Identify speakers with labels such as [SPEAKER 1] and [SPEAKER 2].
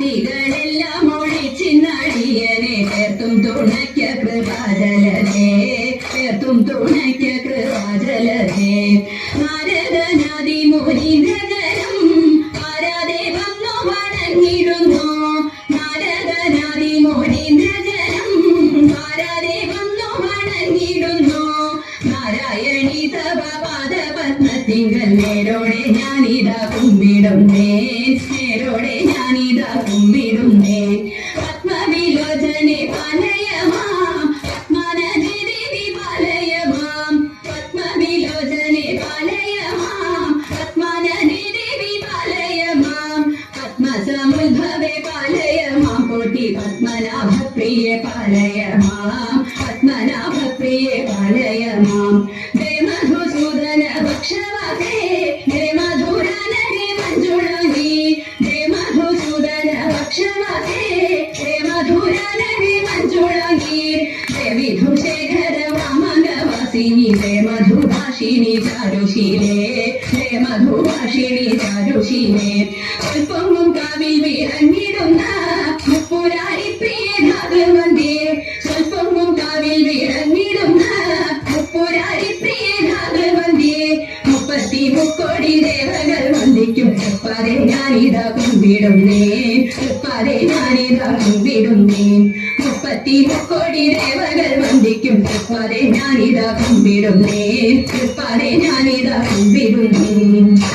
[SPEAKER 1] ആർത്തികളെല്ലാം ഒഴിച്ചിന്നടിയനെ ചേർത്തും തുണയ്ക്ക കൃപാജലതേ ചേർത്തും തുണയ്ക്ക കൃപാജലതേ നാരദനാദി മുനീന്ദ്രജനം ആരാതെ വന്നു വണങ്ങിടുന്നു. നാരദനാദി മുനീന്ദ്രജനം ആരാതെ വന്നു വണങ്ങിടുന്നു. നാരായണി തവ പാദപത്മത്തിങ്കൽ നേരോടെ ഞാനിതാ കുമ്പിടുന്നേ. നേരോടെ ഞാനിതാ കുമ്പിടുന്നേ പത്മവിലോചനെ പാലയമാം പത്മനദേവി പാലയമാം. പത്മസമുദ്ഭവേ പാലയമാം കോട്ടി പാലയമാം. പത്മനാഭപ്രിയ പാലയമാം. മധുരനരി മഞ്ജുളി ദേവി വിധുശേഖര വാമകവാസിനി ദേ മധുഭാഷിണി ചാരുശീലേ. ദേ മധുഭാഷിണി ചാരുശീലേ. സ്വൽപ്പവും കാവിൽ വിറങ്ങിടുന്ന മുപ്പുരാരി പ്രിയ ഭാഗവന്തേ സ്വൽപ്പവും കാവിൽ വിറങ്ങിടുന്ന മുപ്പുരാരി പ്രിയ ഭാഗവന്തേ മുപ്പത്തി മുപ്പ തൃപ്പാതെ ഞാനിതാ കുമ്പിടുന്നേ. തൃപ്പാതെ ഞാനിതാ കുമ്പിടുന്നേ. മുപ്പത്തി മുക്കോടി ദേവകൾ വന്ദിക്കും തൃപ്പാതെ ഞാനിതാ കുമ്പിടുന്നേ. തൃപ്പാതെ ഞാനിതാ കുമ്പിടുന്നേ.